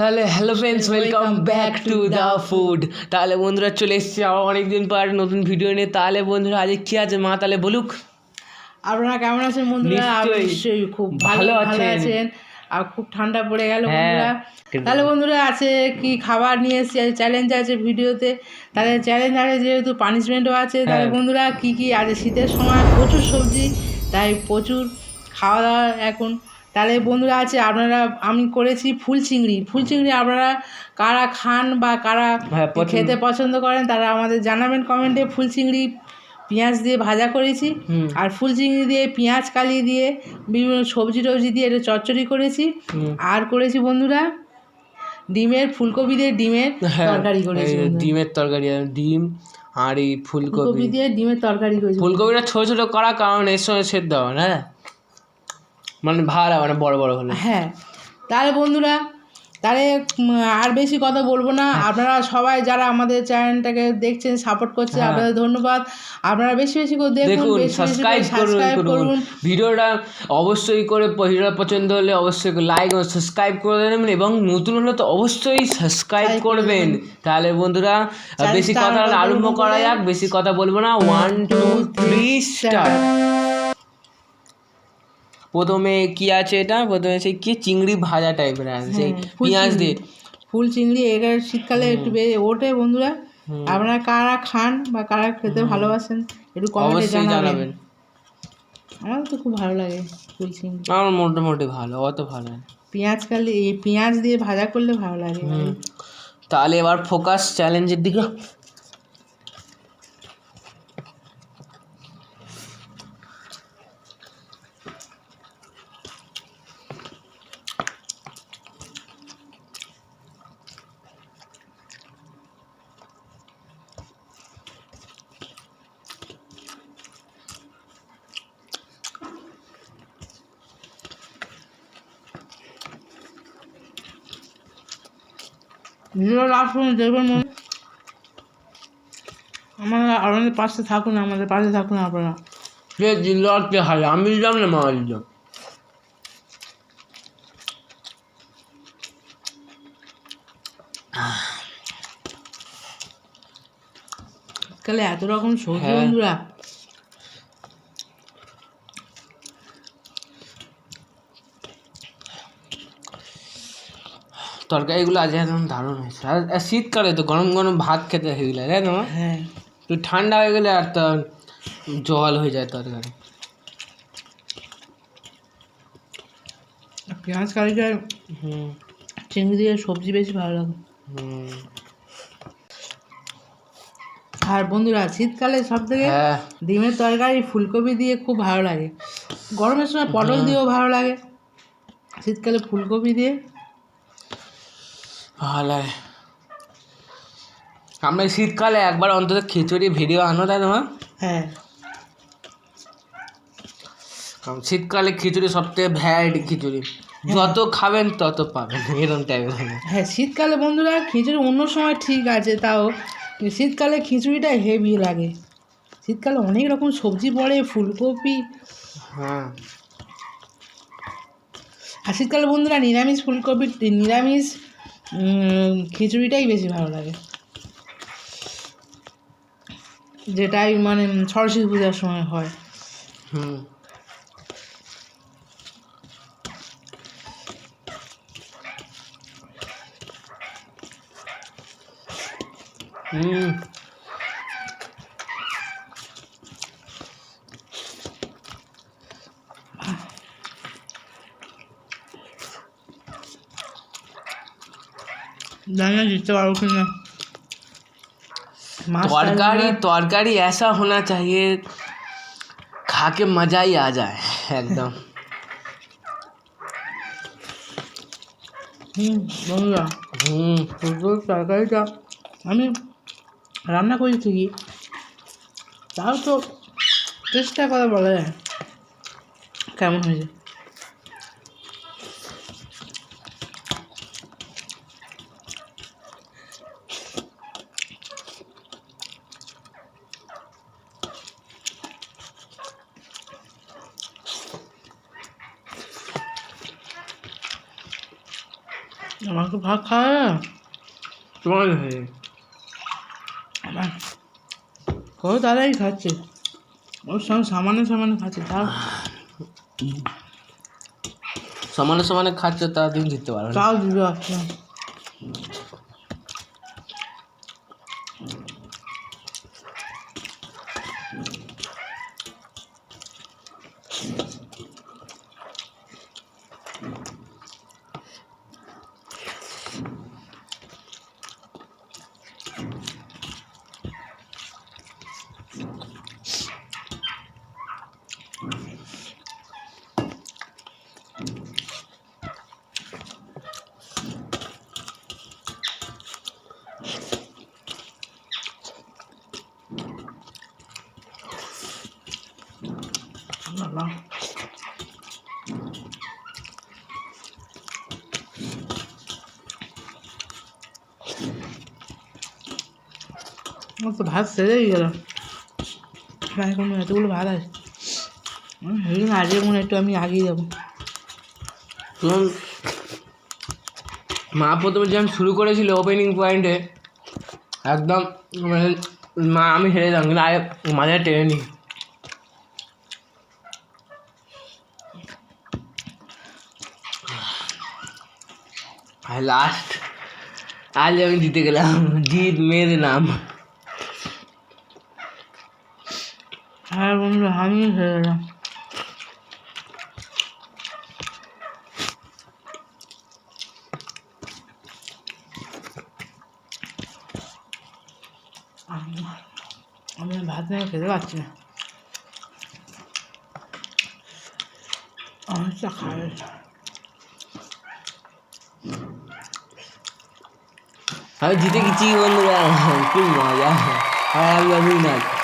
তাহলে hello friends welcome back to the food তাহলে বন্ধুরা চলে এসেছি আবার অনেকদিন পর নতুন ভিডিও নিয়ে। তাহলে বন্ধুরা আজ কি আছে মা? তাহলে বলুক। আপনারা কেমন আছেন বন্ধুরা? নিশ্চয়ই। খুব ভালো আছেন। আর খুব ঠান্ডা পড়ে গেল হ্যাঁ। বন্ধুরা। তাহলে বন্ধুরা আছে কি খাবার নিয়ে এসেছি? আছে চ্যালেঞ্জ আছে ভিডিওতে তাহলে চ্যালেঞ্জ আছে যেহেতু পানিশমেন্টও আছে। তাহলে হ্যাঁ। বন্ধুরা কি কি আছে? শীতের সময় প্রচুর সবজি তাই প্রচুর খাওয়া দাওয়া এখন। তাহলে বন্ধুরা আছে আপনারা আমি করেছি ফুল চিংড়ি। ফুল চিংড়ি আপনারা কারা খান বা কারা হ্যাঁ, খেতে পছন্দ করেন তারা আমাদের জানাবেন কমেন্টে। ফুল চিংড়ি পেঁয়াজ দিয়ে ভাজা করেছি আর ফুল চিংড়ি দিয়ে পেঁয়াজ কালি দিয়ে বিভিন্ন সবজি টবজি দিয়ে এটা চচ্চড়ি করেছি। আর করেছি বন্ধুরা ডিমের ফুলকপি দিয়ে ডিমের হ্যাঁ, তরকারি করেছি ডিমের তরকারি ডিম আর এই ফুলকপি। দিয়ে ডিমের তরকারি করেছি ফুলকপিটা ছোটো ছোটো করা কারণ এর সঙ্গে সেদ্ধ হবে না হ্যাঁ? মানে ভালো হবে না বড় বড় হলে। হ্যাঁ। তাহলে বন্ধুরা তাহলে আর বেশি কথা বলব না। হ্যাঁ। আপনারা সবাই যারা আমাদের চ্যানেলটাকে দেখছেন সাপোর্ট করছে হ্যাঁ। আপনাদের ধন্যবাদ। আপনারা বেশি বেশি করে দেখুন সাবস্ক্রাইব করুন ভিডিওটা অবশ্যই করে ভিডিওটা পছন্দ হলে অবশ্যই লাইক ও সাবস্ক্রাইব করে দেবেন এবং নতুন হলে তো অবশ্যই সাবস্ক্রাইব করবেন। তাহলে বন্ধুরা বেশি কথা আরম্ভ করা যাক বেশি কথা বলব না। ওয়ান টু থ্রি স্টার্ট প্রথমে কি আছে এটা? প্রথমে সেই কি? চিংড়ি ভাজা টাইপের আছে সেই হ্যাঁ, পেঁয়াজ দিয়ে। ফুল চিংড়ি এগার শীতকালে একটু বেড়ে ওঠে বন্ধুরা। আপনারা কারা খান বা কারা খেতে ভালোবাসেন একটু কমেন্টে জানাবেন। আমার তো খুব ভালো লাগে ফুল চিংড়ি। আমার মোটামুটি ভালো অত ভালো না। পেঁয়াজ কালি এই পেঁয়াজ দিয়ে ভাজা করলে ভালো লাগে। তাহলে এবার ফোকাস চ্যালেঞ্জের দিকে। ভিডিও লাস্ট পর্যন্ত দেখবেন মনে আমাদের আমাদের পাশে থাকুন আমাদের পাশে থাকুন আপনারা। আর কে হারলো আমি জিতলাম না মা জিতলো শীতকালে এত রকম সবজি হ্যাঁ। বন্ধুরা। তরকারিগুলো আজ একদম দারুণ হয়েছে। আর আর শীতকালে তো গরম গরম ভাত খেতে হেভি লাগে তাই না হ্যাঁ। তুই ঠান্ডা হয়ে গেলে আর তো জল হয়ে যায় তরকারি। পেঁয়াজ কালিটা হুম। চিংড়ি দিয়ে সবজি বেশি ভালো লাগে। হুম। আর বন্ধুরা শীতকালে সব থেকে হ্যাঁ। ডিমের তরকারি ফুলকপি দিয়ে খুব ভালো লাগে। গরমের সময় পটল দিয়েও ভালো লাগে। শীতকালে ফুলকপি দিয়ে ভালো। আমরা শীতকালে একবার অন্তত খিচুড়ি ভিডিও আনো তাই তোমার হ্যাঁ। কারণ শীতকালে খিচুড়ি সবথেকে ভ্যারাইটি খিচুড়ি। যত খাবেন তত পাবেন এরকম টাইপের হ্যাঁ শীতকালে বন্ধুরা খিচুড়ি অন্য সময় ঠিক আছে তাও শীতকালে খিচুড়িটা হেভি লাগে। শীতকালে অনেক রকম সবজি পড়ে ফুলকপি। হ্যাঁ। আর শীতকালে বন্ধুরা নিরামিষ ফুলকপি নিরামিষ খিচুড়িটাই বেশি ভালো লাগে। যেটাই মানে সরস্বতী পূজার সময় হয়। হুম। হুম। জানি না জিততে পারবো কি না मास्क तरकारी तरकारी ऐसा होना चाहिए खा के मजा ही आ जाए एकदम হুম বন্ধুরা হুম ফুলকপির তরকারিটা আমি রান্না করি ঠিকই তাও তো চেষ্টা করে বলা যায় কেমন হয়েছে আমাকে ভাত খাওয়া? তোমার হয়ে আমার কত দাদাই খাচ্ছে? ওর সঙ্গে সামান্য সামান্য খাচ্ছে তা সমানে সমানে খাচ্ছে তা দিন দিতে পারবে তাও দিবে আচ্ছা তো ভাত সেরেই গেল। না এখন এতগুলো ভাত আছে। হেরি আজকে মনে একটু আমি আগিয়ে যাব। মা প্রথমে যখন শুরু করেছিল ওপেনিং পয়েন্টে একদম মানে মা আমি হেরে যাম কিন্তু আগে মাঝে টেনে নি আর লাস্ট আজ আমি জিতে গেলাম, জিত মেয়ের নাম। বন্ধু, আমি হেরে গেলাম আমি ভাত নিয়ে খেতে পারছি না। অনেকটা খাবে। আমি জিতে গেছি বন্ধুরা। খুব মজা। আর আমি না।